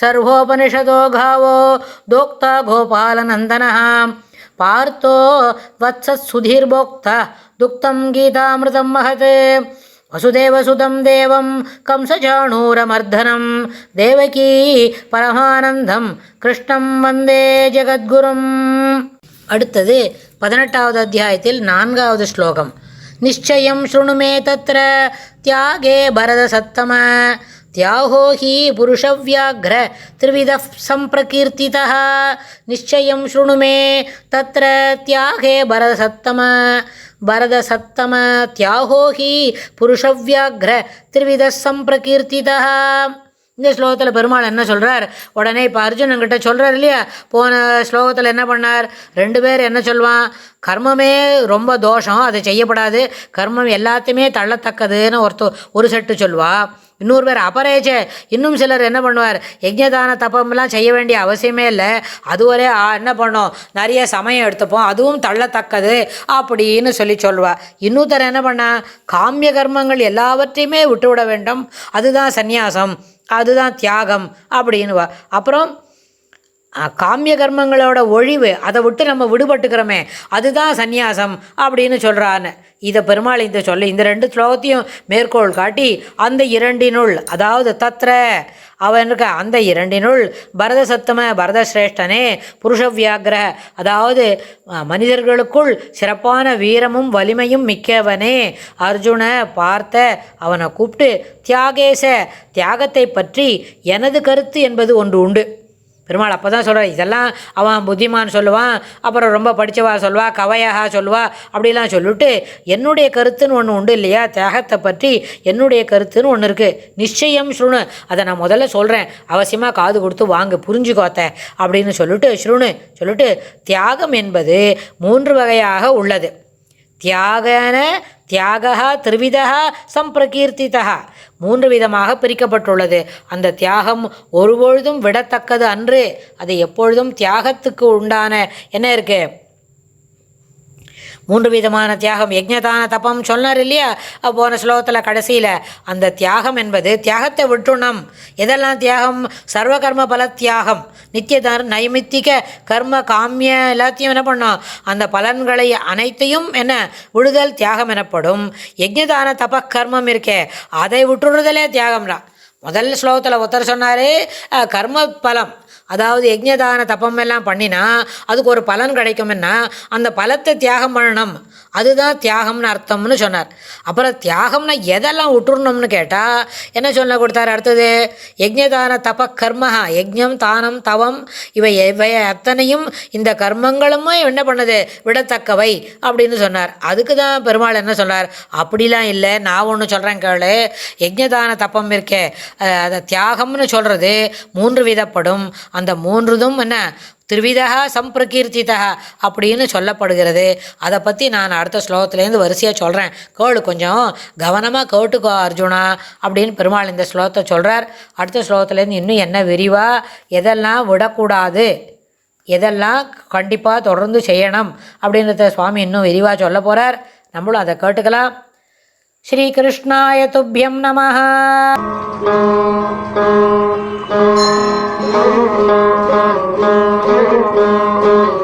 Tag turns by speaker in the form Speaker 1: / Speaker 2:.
Speaker 1: सर्वोपनिषदो गावो दोक्ता गोपालनन्दनः पार्थो वत्सत्सुधीर्भोक्ता दुक्तं गीतामृतं महत् वसुदेवसुतं देवं कंसचाणूरमर्दनं देवकी परमानन्दं கிருஷ்ணம் வந்தே ஜெகத்குரும் அடுத்தது பதினெட்டாவது அத்தியாயத்தில் நான்காவது ஸ்லோகம் நிச்சயம் शृणुमे तत्र त्यागे भरतसत्तम தியாகோஹி ஹி புருஷவியாகிர திருவித நிச்சயம் ஸ்ருணுமே தத்திர தியாகே பரதசத்தம. பரதசத்தம தியாகோ ஹி புருஷவியாகிர திருவித சம்பிரகீர்த்தித இந்த ஸ்லோகத்தில் பெருமாள் என்ன சொல்கிறார் உடனே இப்போ அர்ஜுனங்கிட்ட சொல்கிறார் இல்லையா? போன ஸ்லோகத்தில் என்ன பண்ணார்? ரெண்டு பேர் என்ன சொல்லுவான் கர்மமே ரொம்ப தோஷம் அது செய்யப்படாது. கர்மம் எல்லாத்தையுமே தள்ளத்தக்கதுன்னு ஒருத்த ஒரு செட்டு சொல்வா. இன்னொரு பேர் அபரேச்ச இன்னும் சிலர் என்ன பண்ணுவார்? யஜ்யதான தப்பம்லாம் செய்ய வேண்டிய அவசியமே இல்லை. அதுவரை என்ன பண்ணோம்? நிறைய சமயம் எடுத்துப்போம். அதுவும் தள்ளத்தக்கது அப்படின்னு சொல்லி சொல்லுவா. இன்னொருத்தர் என்ன பண்ணா? காமிய கர்மங்கள் எல்லாவற்றையுமே விட்டுவிட வேண்டும். அதுதான் சந்நியாசம். அதுதான் தியாகம் அப்படின்னுவா. அப்புறம் காமிய கர்மங்களோட ஒழிவு அதை விட்டு நம்ம விடுபட்டுக்கிறோமே அதுதான் சந்நியாசம் அப்படின்னு சொல்கிறான்னு இதை பெருமாள் இந்த சொல்ல இந்த ரெண்டு ஸ்லோகத்தையும் மேற்கோள் காட்டி அந்த இரண்டினுள் அதாவது தத்ர அவன் இருக்க அந்த இரண்டினுள் பரத சத்தம பரத சிரேஷ்டனே புருஷ வியாகிர அதாவது மனிதர்களுக்குள் சிறப்பான வீரமும் வலிமையும் மிக்கவனே. அர்ஜுன பார்த்த அவனை கூப்பிட்டு தியாகேச தியாகத்தை பற்றி எனது கருத்து என்பது ஒன்று உண்டு. பெருமாள் அப்போ தான் சொல்கிறார் இதெல்லாம் அவன் புத்திமான் சொல்லுவான் அப்புறம் ரொம்ப படித்தவா சொல்வா கவையாக சொல்வா அப்படிலாம் சொல்லிட்டு என்னுடைய கருத்துன்னு ஒன்று உண்டு இல்லையா? தியாகத்தை பற்றி என்னுடைய கருத்துன்னு ஒன்று இருக்குது நிச்சயம் ஸ்ருணு. அதை நான் முதல்ல சொல்கிறேன் அவசியமாக காது கொடுத்து வாங்க புரிஞ்சுக்கோத்த அப்படின்னு சொல்லிட்டு ஸ்ருணு சொல்லிட்டு தியாகம் என்பது மூன்று வகையாக உள்ளது. தியாகன தியாகா திருவிதா சம்பிரகீர்த்திதா. மூன்று விதமாக பிரிக்கப்பட்டுள்ளது. அந்த தியாகம் ஒருபொழுதும் விடத்தக்கது அன்று அது எப்பொழுதும் தியாகத்துக்கு உண்டான என்ன இருக்கு? மூன்று விதமான தியாகம். யஜ்ஞதான தபம் சொன்னார் இல்லையா? போன ஸ்லோகத்தில் கடைசியில் அந்த தியாகம் என்பது தியாகத்தை விட்டுணும். எதெல்லாம் தியாகம்? சர்வகர்ம பல தியாகம் நித்தியதார் நைமித்திக கர்ம காமிய எல்லாத்தையும் என்ன பண்ணோம்? அந்த பலன்களை அனைத்தையும் என்ன? விடுதல் தியாகம் எனப்படும். யஜ்ஞதான தப கர்மம் இருக்கே. அதை விட்டுடுதலே தியாகம்தான் முதல் ஸ்லோகத்தில் ஒருத்தர் சொன்னார் கர்ம பலம் அதாவது யஜ்யதான தப்பம் எல்லாம் பண்ணினா அதுக்கு ஒரு பலன் கிடைக்கும்னா அந்த பலத்தை தியாகம் பண்ணணும். அதுதான் தியாகம்னு அர்த்தம்னு சொன்னார். அப்புறம் தியாகம்னா எதெல்லாம் விட்டுறணும்னு கேட்டால் என்ன சொல்ல கொடுத்தாரு அடுத்தது? யஜ்யதான தப கர்மஹா யஜ்யம் தானம் தவம் இவை இவை அத்தனையும் இந்த கர்மங்களுமே என்ன பண்ணுது? விடத்தக்கவை அப்படின்னு சொன்னார். அதுக்கு தான் பெருமாள் என்ன சொன்னார் அப்படிலாம் இல்லை நான் ஒன்று சொல்கிறேன் கேளு. யஜ்யதான தப்பம் இருக்கே அதை தியாகம்னு சொல்கிறது மூன்று விதப்படும். அந்த மூன்றுதும் என்ன? திருவிதா சம்பிரகீர்த்திதா அப்படின்னு சொல்லப்படுகிறது. அதை பற்றி நான் அடுத்த ஸ்லோகத்துலேருந்து வரிசையாக சொல்கிறேன் கேளு கொஞ்சம். கவனமாக கேட்டுக்கோ அர்ஜுனா அப்படின்னு பெருமாள் இந்த ஸ்லோகத்தை சொல்கிறார் அடுத்த ஸ்லோகத்துலேருந்து இன்னும் என்ன விரிவாக எதெல்லாம் விடக்கூடாது? எதெல்லாம் கண்டிப்பாக தொடர்ந்து செய்யணும்? அப்படின்றத சுவாமி இன்னும் விரிவாக சொல்ல போகிறார் நம்மளும் அதை கேட்டுக்கலாம். श्रीकृष्णाय तुभ्यं नमः Thank you.